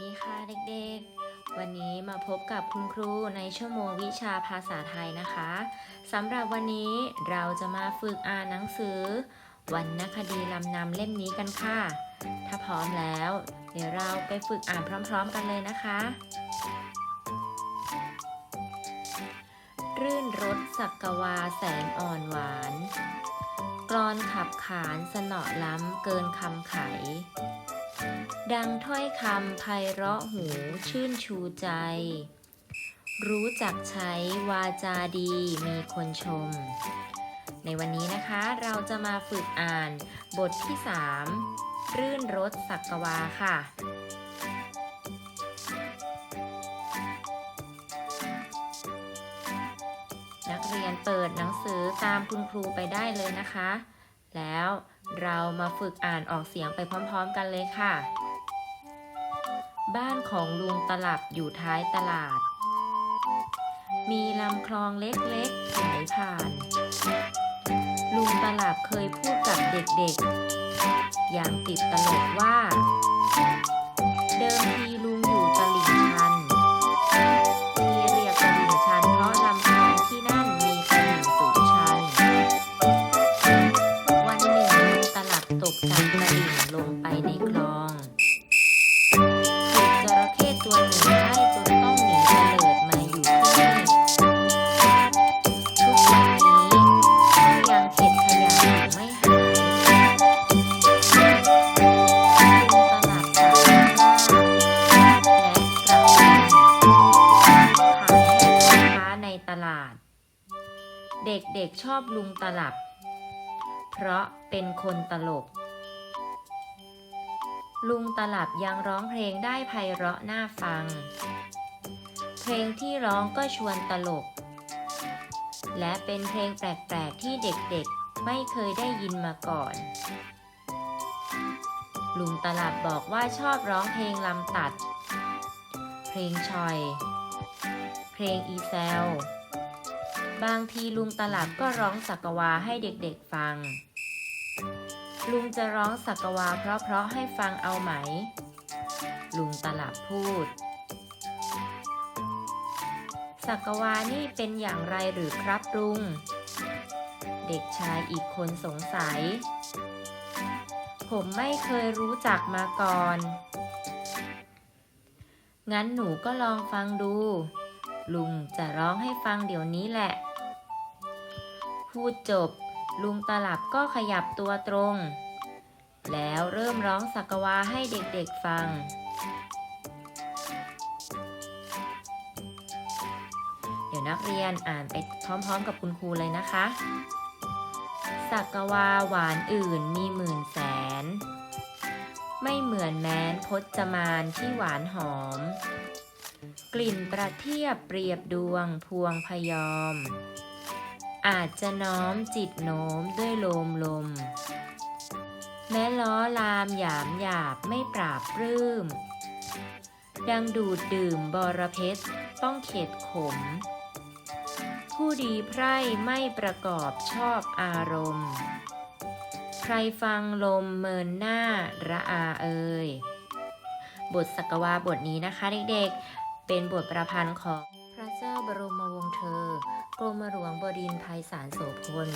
ดีค่ะเด็กๆ วันนี้มาพบกับคุณครูในชั่วโมงวิชาภาษาไทยนะคะสำหรับวันนี้เราจะมาฝึกอ่านหนังสือ วรรณคดีลำนำเล่มนี้กันค่ะ ถ้าพร้อมแล้ว เดี๋ยวเราไปฝึกอ่านพร้อมๆกันเลยนะคะ รื่นรสสักกวาแสนอ่อนหวาน กรอนขับขานสนอล้ำเกินคำไข ดังถ้อยคำไพเราะหูชื่นชูใจ รู้จักใช้วาจาดีมีคนชม ในวันนี้นะคะเราจะมาฝึกอ่านบทที่ 3 รื่นรสสักกวาค่ะ นักเรียนเปิดหนังสือตามคุณครูไปได้เลยนะคะ แล้ว เรามาฝึกอ่านออกเสียงไปพร้อมๆกันเลยค่ะ บ้านของลุงตลับอยู่ท้ายตลาด มีลำคลองเล็กๆไหลผ่าน ลุงตลับเคยพูดกับเด็กๆ อย่างติดตลกว่า เดิมทีลุงอยู่ตลิ่ง เด็กๆชอบลุงตลับ เพราะเป็นคนตลก ลุงตลับยังร้องเพลงได้ไพเราะน่าฟัง เพลงที่ร้องก็ชวนตลก และเป็นเพลงแปลกๆที่เด็กๆไม่เคยได้ยินมาก่อน ลุงตลับบอกว่าชอบร้องเพลงลำตัด เพลงชอย เพลงอีแซล บางทีลุงตลับก็ร้องสักวาให้เด็กๆฟัง ลุงจะร้องสักวาเพราะๆให้ฟังเอาไหม ลุงตลับพูด สักวานี่เป็นอย่างไรหรือครับลุง เด็กชายอีกคนสงสัย ผมไม่เคยรู้จักมาก่อน งั้นหนูก็ลองฟังดูลุงจะร้องให้ฟังเดี๋ยวนี้แหละ พูดจบ ลุงตลับก็ขยับตัวตรง แล้วเริ่มร้องสักวาให้เด็กๆฟัง เดี๋ยวนักเรียนอ่านไปพร้อมๆกับคุณครูเลยนะคะ สักวาหวานอื่นมีหมื่นแสน ไม่เหมือนแม้นพจมานที่หวานหอม กลิ่นประเทียบเปรียบดวงพวงพยอม อาจจะน้อมจิตโน้มด้วยลมลม แม้ล้อลามหยามหยาบไม่ปราบปลื้ม ดังดูดดื่มบรเพชรต้องเข็ดขม ผู้ดีไพร่ไม่ประกอบชอบอารมณ์ ใครฟังลมเมินหน้าระอาเอ่ยบทสักวาบทนี้นะคะเด็กๆ เป็นบทประพันธ์ของพระเจ้าบรมวงศ์เธอ กรมหลวงบดินทร์ไพศาลโสพล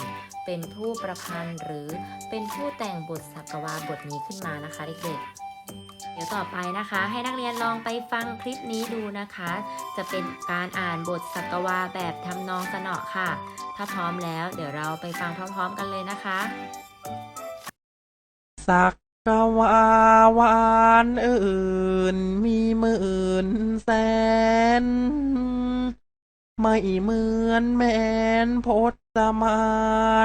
เป็นผู้ประพันธ์หรือเป็นผู้แต่งบทสักวาบทนี้ขึ้นมานะคะเด็กๆ เดี๋ยวต่อไปนะคะ ให้นักเรียนลองไปฟังคลิปนี้ดูนะคะ จะเป็นการอ่านบทสักวาแบบทำนองสนอค่ะ ถ้าพร้อมแล้ว เดี๋ยวเราไปฟังพร้อมๆกันเลยนะคะ สักกวาวานอื่นมีหมื่นแสน ไม่เหมือนแมนพจมา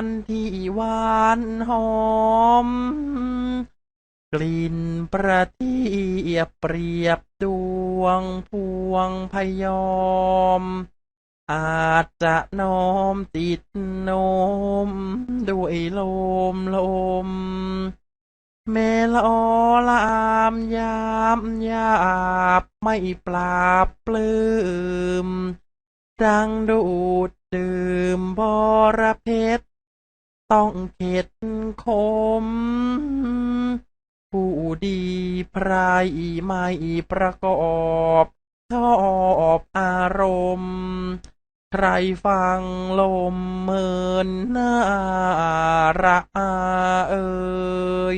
นที่หวานหอม กลิ่นประทียบเปรียบดวงพวงพยอม อาจจะน้อมติดนม ด้วยลมลมแม่ลอลามยามยาบไม่ปราบปลื้ม ดังดูดดื่มบอระเพชรต้องเข็ดคม ผู้ดีพรายไม่ประกอบชอบอารมณ์ ใครฟังลมเมินหน่าระอาเอ่ย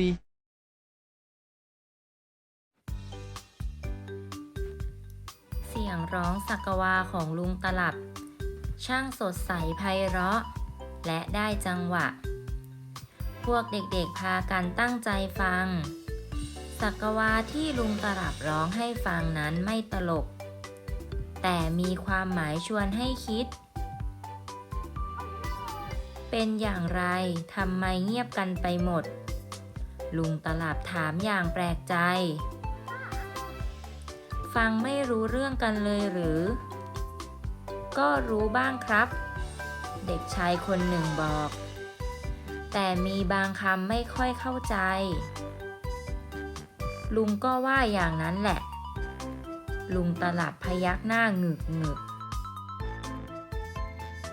ร้องสักวาของลุงตลับ ช่างสดใสไพเราะ และได้จังหวะ พวกเด็กๆพากันตั้งใจฟัง สักวาที่ลุงตลับร้องให้ฟังนั้นไม่ตลก แต่มีความหมายชวนให้คิด เป็นอย่างไรทำไมเงียบกันไปหมด ลุงตลับถามอย่างแปลกใจ ฟังไม่รู้เรื่องกันเลยหรือ ก็รู้บ้างครับ เด็กชายคนหนึ่งบอก แต่มีบางคำไม่ค่อยเข้าใจ ลุงก็ว่าอย่างนั้นแหละ ลุงตลับพยักหน้าหงึกหงึก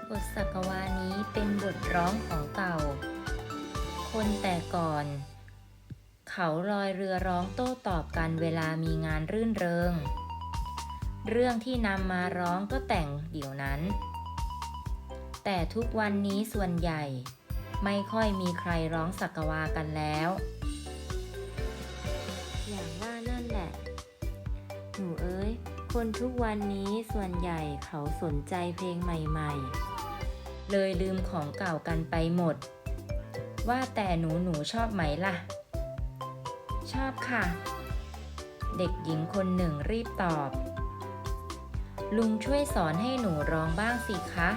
บทสักวานี้เป็นบทร้องของเต่า คนแต่ก่อน เขาลอยเรือร้องโต้ตอบกันเวลามีงานรื่นเริง เรื่องที่นำมาร้องก็แต่งเดี๋ยวนั้น แต่ทุกวันนี้ส่วนใหญ่ ไม่ค่อยมีใครร้องสักวากันแล้ว อย่างว่านั่นแหละ หนูเอ้ย คนทุกวันนี้ส่วนใหญ่เขาสนใจเพลงใหม่ๆ เลยลืมของเก่ากันไปหมดว่าแต่หนูหนูชอบไหมล่ะ ชอบค่ะ เด็กหญิงคนหนึ่งรีบตอบ ลุงช่วยสอนให้หนูร้องบ้างสิคะ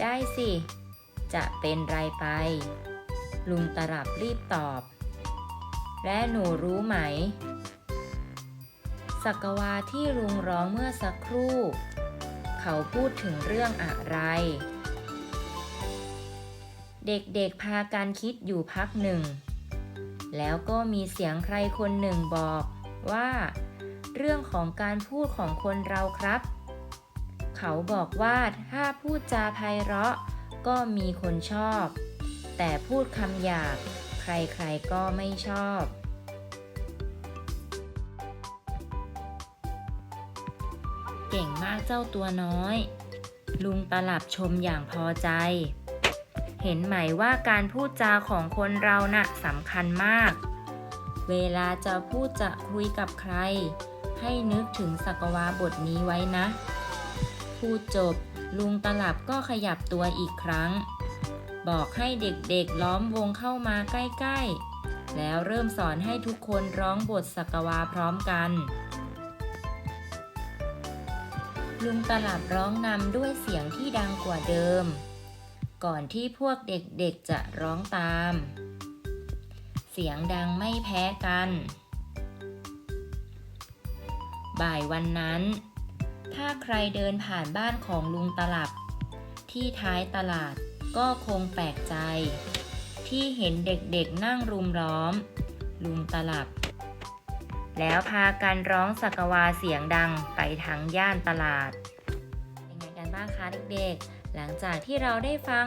ได้สิ จะเป็นไรไป ลุงตรับรีบตอบ และหนูรู้ไหม สักวาที่ลุงร้องเมื่อสักครู่ เขาพูดถึงเรื่องอะไรเด็กๆ พากันคิดอยู่พักหนึ่ง แล้วก็มีเสียงใครคนหนึ่งบอกว่า เรื่องของการพูดของคนเราครับ เขาบอกว่าถ้าพูดจาไพเราะ ก็มีคนชอบ แต่พูดคำหยาบใครๆก็ไม่ชอบ เก่งมากเจ้าตัวน้อย ลุงตลับชมอย่างพอใจ เห็นไหมว่าการพูดจาของคนเราน่ะสำคัญมาก เวลาจะพูดจะคุยกับใคร ให้นึกถึงสักวาบทนี้ไว้นะ พูดจบลุงตลับก็ขยับตัวอีกครั้ง บอกให้เด็กๆล้อมวงเข้ามาใกล้ๆ แล้วเริ่มสอนให้ทุกคนร้องบทสักวาพร้อมกัน ลุงตลับร้องนำด้วยเสียงที่ดังกว่าเดิม ก่อนที่พวกเด็กๆจะร้องตาม เสียงดังไม่แพ้กัน บ่ายวันนั้น ถ้าใครเดินผ่านบ้านของลุงตลับ ที่ท้ายตลาดก็คงแปลกใจ ที่เห็นเด็กๆนั่งรุมล้อม ลุงตลับ แล้วพากันร้องสักวาเสียงดังไปทั้งย่านตลาด เป็นไงกันบ้างคะเด็กๆ หลังจากที่เราได้ฟัง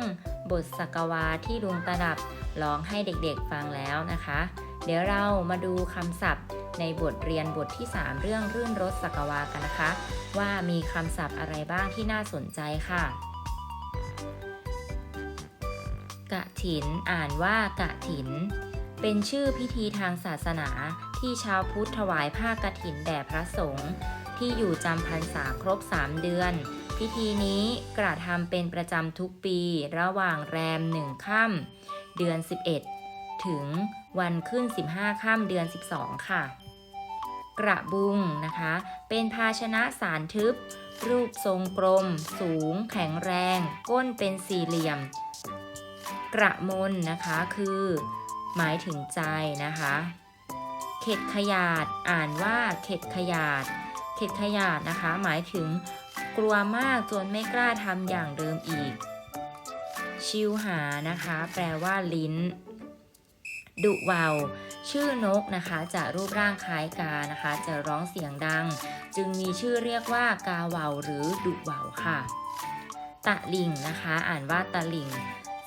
บทสักวาที่ลุงตลับร้องให้เด็กๆฟังแล้วนะคะ เดี๋ยวเรามาดูคำศัพท์ในบทเรียนบทที่ 3 เรื่องรื่นรสสักวากันนะคะ ว่ามีคำศัพท์อะไรบ้างที่น่าสนใจค่ะ กะถิน อ่านว่ากะถิน เป็นชื่อพิธีทางศาสนาที่ชาวพุทธถวายผ้ากฐินแด่พระสงฆ์ที่อยู่จำพรรษาครบ 3 เดือน พิธีนี้กระทำเป็นประจำทุกปีระหว่างแรมหนึ่งค่ำเดือน 11 ถึงวันขึ้น 15ค่ำเดือน 12 ค่ะ กระบุงนะคะ เป็นภาชนะสารทึบ รูปทรงกลม สูง แข็งแรง ก้นเป็นสี่เหลี่ยม กระมนนะคะคือ หมายถึงใจนะคะเข็ดขยาดอ่านว่าเข็ดขยาดเข็ดขยาดนะคะ หมายถึง กลัวมากจนไม่กล้าทำอย่างเดิมอีก ชิวหานะคะ แปลว่าลิ้น ดุวาว ชื่อนกนะคะ จะรูปร่างคล้ายกานะคะ จะร้องเสียงดัง จึงมีชื่อเรียกว่ากาวาวหรือดุวาวค่ะ ตะลิงนะคะ อ่านว่าตะลิง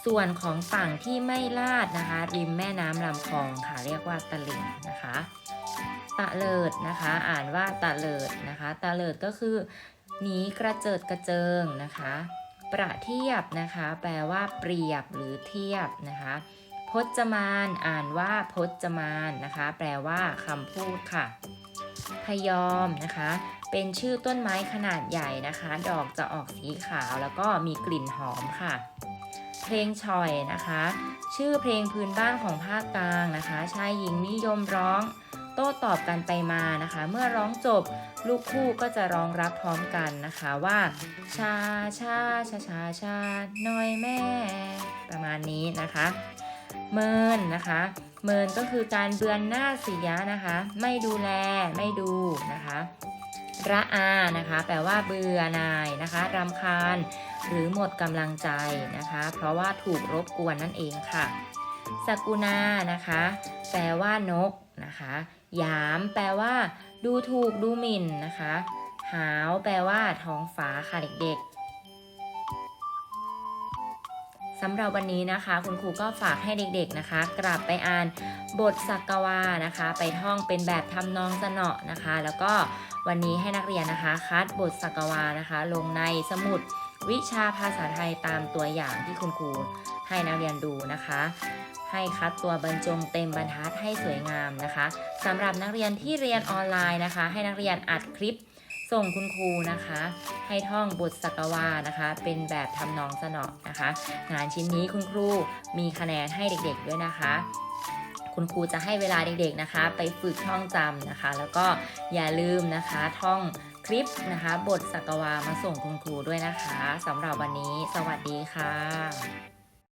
ส่วนของฝั่งที่ไม่ลาดนะคะ ริมแม่น้ำลำคลองค่ะ เรียกว่าตะลิงนะคะ ตะเลิดนะคะ อ่านว่าตะเลิดนะคะ ตะเลิดก็คือหนีกระเจิดกระเจิงนะคะ ประเทียบนะคะ แปลว่าเปรียบหรือเทียบนะคะพจมานอ่านว่าพจมานนะคะ แปลว่าคำพูดค่ะ พยอมนะคะ เป็นชื่อต้นไม้ขนาดใหญ่นะคะ ดอกจะออกสีขาวแล้วก็มีกลิ่นหอมค่ะ เพลงฉ่อยนะคะ ชื่อเพลงพื้นบ้านของภาคกลางนะคะชายหญิงนิยมร้อง โต้ตอบกันไปมานะคะ เมื่อร้องจบลูกคู่ก็จะร้องรับพร้อมกันนะคะว่าชาชาชาชาชาหน่อยแม่ ประมาณนี้นะคะ เมินนะคะ เมินก็คือการเบือนหน้าเสียนะคะ ไม่ดูแลไม่ดูนะคะระอานะคะ แปลว่าเบื่อนายนะคะรำคาญ หรือหมดกำลังใจนะคะ เพราะว่าถูกรบกวนนั่นเองค่ะสกุณานะคะ แปลว่านกนะคะ หยามแปลว่า ดูถูกดูหมิ่นนะคะ หาวแปลว่า ท้องฟ้าค่ะเด็กๆสำหรับวันนี้นะคะ คุณครูก็ฝากให้เด็กๆนะคะ กลับไปอ่านบทสักกวานะคะ ไปท่องเป็นแบบทำนองสนอนะคะ แล้วก็วันนี้ให้นักเรียนนะคะ คัดบทสักกวานะคะ ลงในสมุดวิชาภาษาไทยตามตัวอย่างที่คุณครูให้นักเรียนดูนะคะ ให้คัดตัวบรรจงเต็มบรรทัดให้สวยงามนะคะสำหรับนักเรียนที่เรียนออนไลน์นะคะ ให้นักเรียนอัดคลิปส่งคุณครูนะคะ ให้ท่องบทสักวานะคะ เป็นแบบทำนองสนอนะคะ งานชิ้นนี้คุณครูมีคะแนนให้เด็กๆด้วยนะคะ คุณครูจะให้เวลาเด็กๆนะคะ ไปฝึกท่องจำนะคะ แล้วก็อย่าลืมนะคะท่องคลิปนะคะ บทสักวามาส่งคุณครูด้วยนะคะสำหรับวันนี้ สวัสดีค่ะ